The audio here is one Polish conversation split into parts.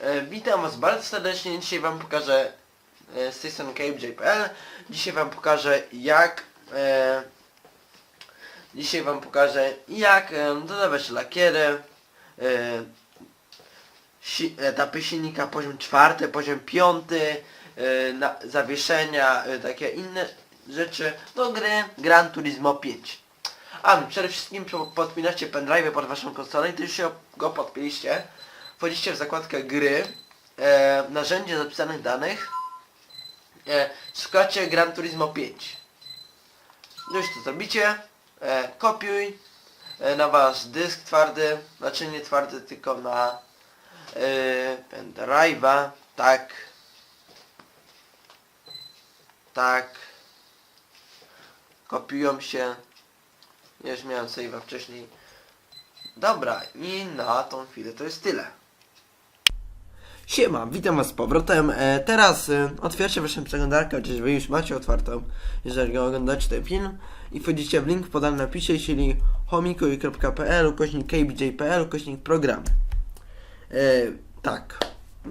E, witam was bardzo serdecznie. Dzisiaj wam pokażę e. Dzisiaj wam pokażę jak e, dzisiaj wam pokażę jak e, dodawać lakiery e, si, etapy silnika poziom czwarty, poziom piąty e, na, zawieszenia, e, takie inne rzeczy do gry Gran Turismo 5. A przede wszystkim po- podpinacie pendrive pod waszą konsolę i to już się go podpiliście. Wchodzicie w zakładkę gry, e, narzędzie zapisanych danych, e, szukacie Gran Turismo 5. Już to zrobicie, e, kopiuj. E, na wasz dysk twardy, znaczy nie twardy, tylko na e, pendrive'a, tak, tak, kopiują się, już miałem save'a wcześniej. Dobra, i na tą chwilę to jest tyle. Siema, witam was z powrotem. E, teraz e, waszą przeglądarkę, chociaż wy już macie otwartą, jeżeli oglądacie ten film. I wchodzicie w link podany na napisie, czyli homikuj.pl, ukośnik kbj.pl, ukośnik programy. E, tak,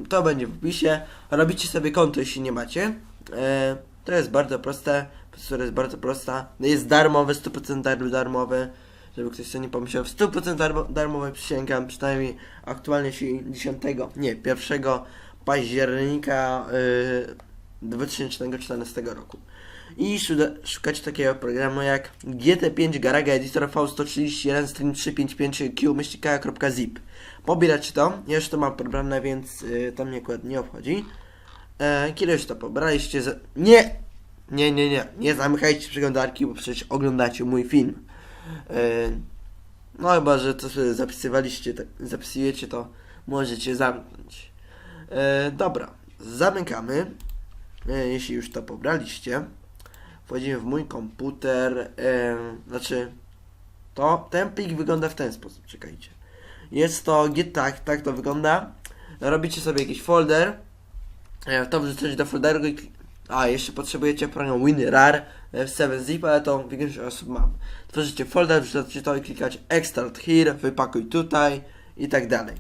to będzie w opisie. Robicie sobie konto, jeśli nie macie. E, to jest bardzo proste, procedura jest bardzo prosta. Jest darmowy, 100% dar- darmowy. Żeby ktoś sobie nie pomyślał, w 100% darmo, darmowy przysięgam, przynajmniej aktualnie się 10, nie, 1 października yy, 2014 roku. I szukacie takiego programu jak GT5 Garaga Editor V131 Stream 355Q myślnika.zip. Pobieracie to, ja już to mam pobrane, więc yy, to mnie akurat nie obchodzi. E, kiedy już to pobraliście, za... nie! Nie, nie, nie, nie zamykajcie przeglądarki, bo przecież oglądacie mój film. E, no chyba, że to sobie zapisywaliście, tak, zapisujecie to możecie zamknąć. E, dobra, zamykamy. E, jeśli już to pobraliście, wchodzimy w mój komputer. Znaczy, to ten plik wygląda w ten sposób, czekajcie. Jest to git tak, tak to wygląda. Robicie sobie jakiś folder. To wrzucacie do folderu a, jeszcze potrzebujecie programu WinRAR w 7zip, ale to większość osób mam. Tworzycie folder, wrzucacie to i klikacie Extract here, wypakuj tutaj i tak dalej.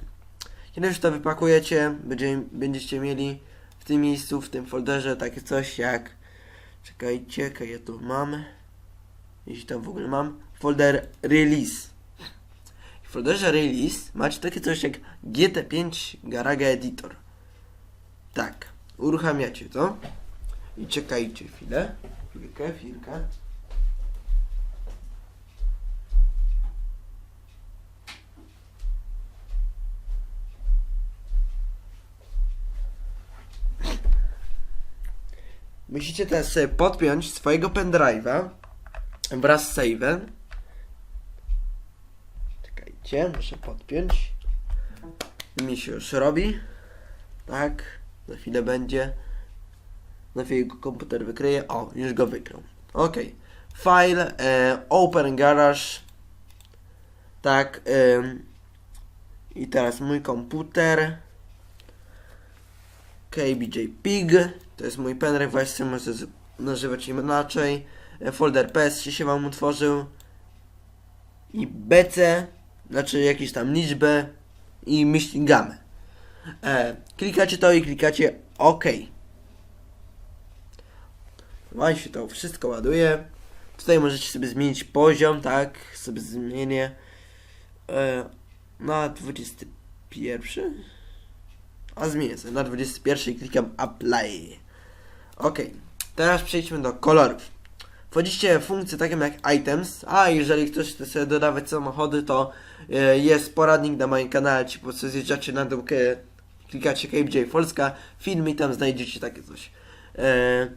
Kiedy już to wypakujecie, będzie, będziecie mieli w tym miejscu, w tym folderze takie coś jak czekajcie, jaka ja tu mam jeśli tam w ogóle mam folder release w folderze release macie takie coś jak GT5 Garaga Editor tak, uruchamiacie to i czekajcie chwilę chwilkę, chwilkę Musicie teraz sobie podpiąć swojego pendrive'a wraz z save'em. Czekajcie, muszę podpiąć. Mi się już robi. Tak, za chwilę będzie. Na chwilę go komputer wykryje. O, już go wykrył. Ok. File, e, Open Garage. Tak. em, I teraz mój komputer. KBJ Pig. To jest mój pendrive, właśnie może nazywać inaczej. E, Folder PS się wam utworzył. I BC, znaczy jakieś tam liczbę i myśli gamę. E, klikacie to i klikacie OK. Wam się to wszystko ładuje. Tutaj możecie sobie zmienić poziom, tak? Sobie zmienię e, na 21. A zmienię sobie na 21 i klikam Apply. Ok, teraz przejdźmy do kolorów. Wchodzicie w funkcje takie jak Items, a jeżeli ktoś chce sobie dodawać samochody, to e, jest poradnik na moim kanale, ci po prostu zjeżdżacie na dół, ke- klikacie KBJ Polska, film i tam znajdziecie takie coś. E,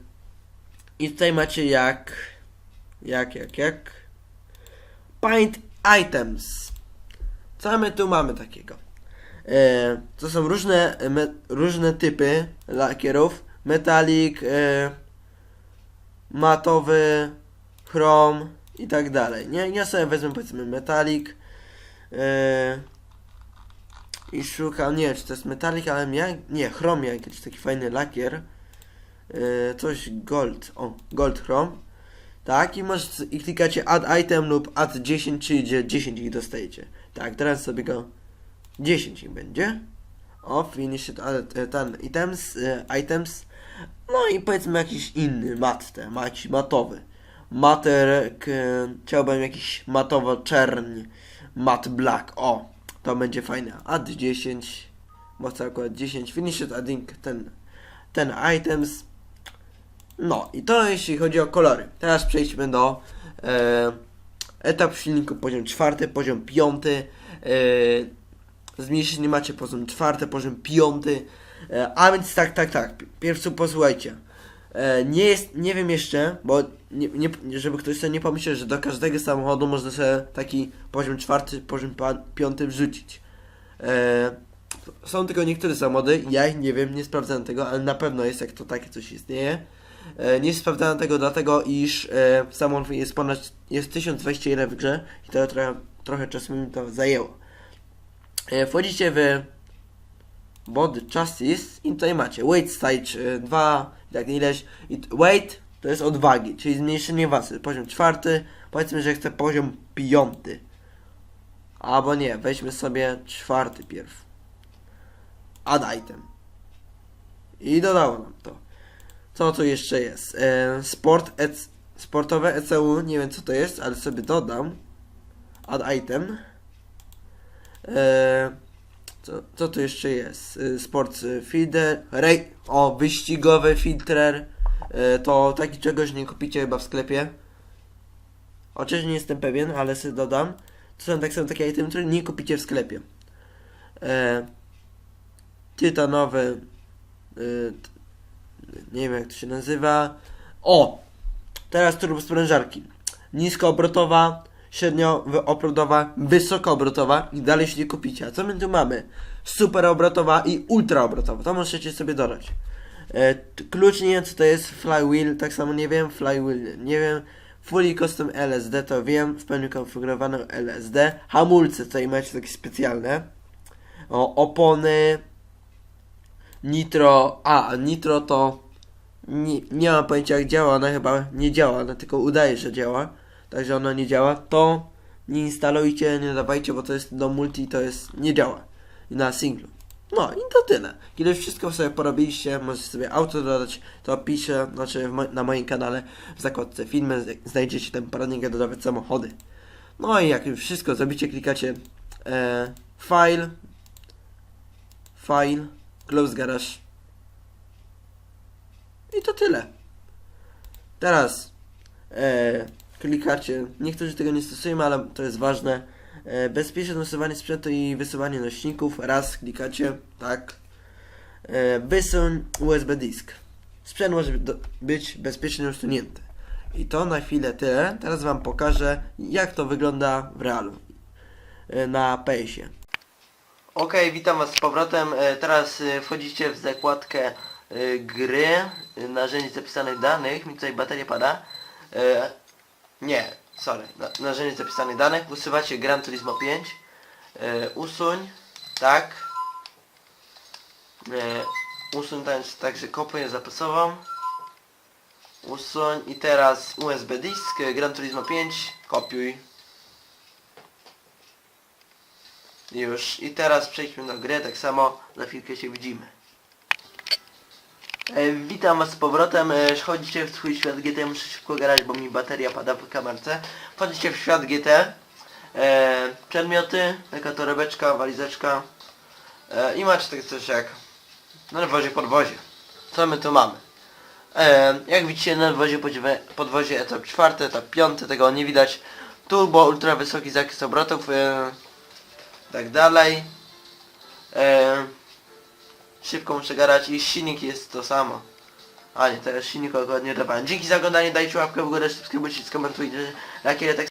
I tutaj macie jak, jak, jak, jak, Paint Items. Co my tu mamy takiego? E, to są różne, me, różne typy lakierów. Metalik, e, matowy, chrom i tak dalej. Nie, ja sobie wezmę powiedzmy metalik e, i szukam, nie wiem czy to jest metalik, ale ja, nie, chrom jakiś taki fajny lakier. E, coś gold, o, gold chrom. Tak, i możecie, i klikacie add item lub add 10, czyli gdzie 10 ich dostajecie. Tak, teraz sobie go 10 ich będzie. O, finished e, ten items, e, items. No i powiedzmy jakiś inny mat, te, jakiś matowy. Materek, chciałbym jakiś matowo-czerń, mat black, o, to będzie fajne. Add 10, moc akurat 10, finished adding ten, ten items. No i to jeśli chodzi o kolory. Teraz przejdźmy do e, etap silniku poziom czwarty, poziom piąty. E, zmniejszenie macie poziom czwarty, poziom piąty. E, a więc tak, tak, tak. Pierwszy posłuchajcie. E, nie jest, nie wiem jeszcze, bo nie, nie, żeby ktoś sobie nie pomyślał, że do każdego samochodu można sobie taki poziom czwarty, poziom piąty wrzucić. E, są tylko niektóre samochody, ja ich nie wiem, nie sprawdzałem tego, ale na pewno jest, jak to takie coś istnieje. E, nie sprawdzałem tego dlatego, iż e, samochód jest ponad, jest 1021 w grze i to trochę, trochę czasu mi to zajęło. E, wchodzicie w body chassis i tutaj macie weight stage 2, tak ileś weight to jest odwagi, czyli zmniejszenie wasy, poziom czwarty, powiedzmy, że chcę poziom piąty. Albo nie, weźmy sobie czwarty pierw. Add item. I dodało nam to. Co tu jeszcze jest? E, sport, ec, sportowe ECU, nie wiem co to jest, ale sobie dodam. Add item. E, co, co tu jeszcze jest? E, Sport feeder. Rej, o, wyścigowy filtrer. To taki czegoś nie kupicie chyba w sklepie. Oczywiście nie jestem pewien, ale sobie dodam. To są tak samo takie itemy, które nie kupicie w sklepie. Tytanowy. Nie wiem jak to się nazywa. O! Teraz turbosprężarki. Niskoobrotowa, średnioobrotowa, wysokoobrotowa i dalej się nie kupicie. A co my tu mamy? Superobrotowa i ultraobrotowa. To możecie sobie dodać. E, klucz nie wiem co to jest, flywheel, tak samo nie wiem, flywheel nie wiem. Fully custom LSD to wiem, w pełni konfigurowane LSD. Hamulce tutaj macie takie specjalne. O, opony, Nitro, a Nitro to nie, nie mam pojęcia jak działa, ona chyba nie działa, ona tylko udaje, że działa, także ona nie działa, to nie instalujcie, nie dawajcie, bo to jest do multi, to jest, nie działa na singlu. No i to tyle. Kiedy wszystko sobie porobiliście, możecie sobie auto dodać, to piszę, znaczy mo- na moim kanale w zakładce filmy znajdziecie ten poradnik jak dodawać samochody. No i jak już wszystko zrobicie, klikacie e, file, file, close garage i to tyle. Teraz e, klikacie, niektórzy tego nie stosują, ale to jest ważne. E, bezpieczne dostosowanie sprzętu i wysuwanie nośników. Raz klikacie, tak. E, wysuń USB disk. Sprzęt może być bezpiecznie usunięty. I to na chwilę tyle. Teraz Wam pokażę, jak to wygląda w realu e, na PS-ie. Ok, witam Was z powrotem. E, Teraz e, wchodzicie w zakładkę e, gry, narzędzi zapisanych danych. Mi tutaj bateria pada. Nie, sorry. Na, narzędzi zapisanych danych. Usuwacie Gran Turismo 5. E, Usuń, tak. Usuń także kopię zapasową. Usuń i teraz USB disk, Gran Turismo 5, kopiuj. Już. I teraz przejdźmy do gry, tak samo za chwilkę się widzimy. E, witam was z powrotem. E, wchodzicie w swój świat GT, muszę szybko grać, bo mi bateria pada w kamerce. Wchodzicie w świat GT. E, przedmioty, taka torebeczka, walizeczka. E, I macie takie coś jak na nadwozie podwozie. Co my tu mamy? E, jak widzicie podwozie, podwozie etap czwarty, etap piąty, tego nie widać. Turbo, ultra wysoki zakres obrotów. E, tak dalej. E, szybko muszę gadać i silnik jest to samo. A nie, teraz silnik akurat nie dawałem. Dzięki za oglądanie, dajcie łapkę w górę, subskrybujcie, skomentujcie, jakie tak